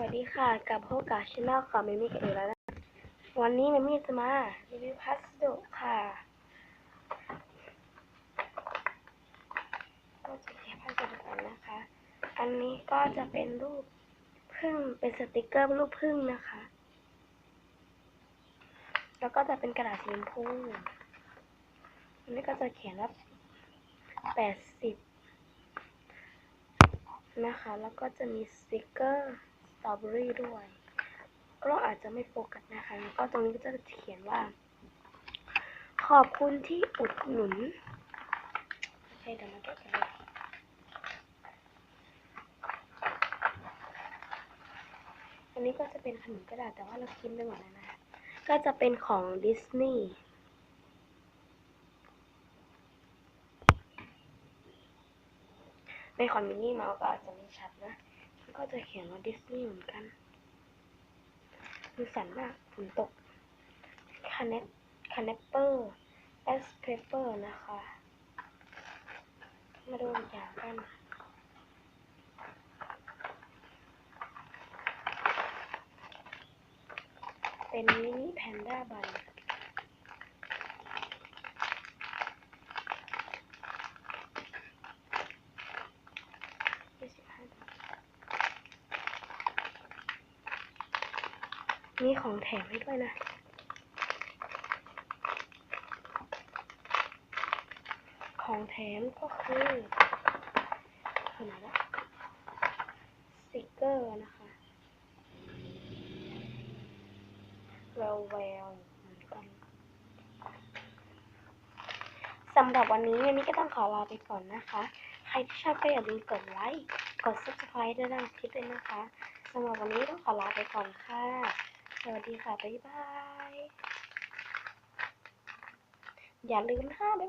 วัสดีค่ะกับพบกับช anel ของเมมี่กันอีกแล้วนะวันนี้เมมี่จะมารีวิวพัสดุค่ะก็จะแค่พัสดุก่อนนะคะ อันนี้ก็จะเป็นรูปพึ่งเป็นสติกเกอร์รูปพึ่งนะคะ แล้วก็จะเป็นกระดาษสีชมพูอันนี้ก็จะเขียนว่าแปดสิบนะคะ แล้วก็จะมีสติกเกอร์ ตรอเบอรี่ด้วยเราอาจจะไม่โฟกัสนะคะแล้วก็ตรงนี้ก็จะเขียนว่า ขอบคุณที่อุดหนุนโอเคเดี๋ยวมาแกะกันเลยอันนี้ก็จะเป็นขนมกระดาษแต่ว่าเรากินไปหมดแล้วนะคะก็จะเป็นของดิสนีย์ในของมินนี่เมาส์ก็อาจจะไม่ชัดนะ ก็จะเขียนว่าดิสนีย์เหมือนกันดูสันมากฝนตกคาเนปคาเนปเปอร์เอสเพเปอร์นะคะ มาดูอีกอย่างกันเป็นมินิแพนด้าบันสิบห้าบาท มีของแถมให้ด้วยนะ ของแถมก็คือคือไหนละสติกเกอร์นะคะแววแววเหมือนกันสำหรับวันนี้เมมี่ก็ต้องขอลาไปก่อนนะคะ ใครที่ชอบก็อย่าลืมกดไลค์ กด subscribe ด้วยนะคลิปด้วยนะคะสำหรับวันนี้ต้องขอลาไปก่อนค่ะ สวัสดีค่ะ บ๊ายบาย อย่าลืมนะคะบ๊ายบาย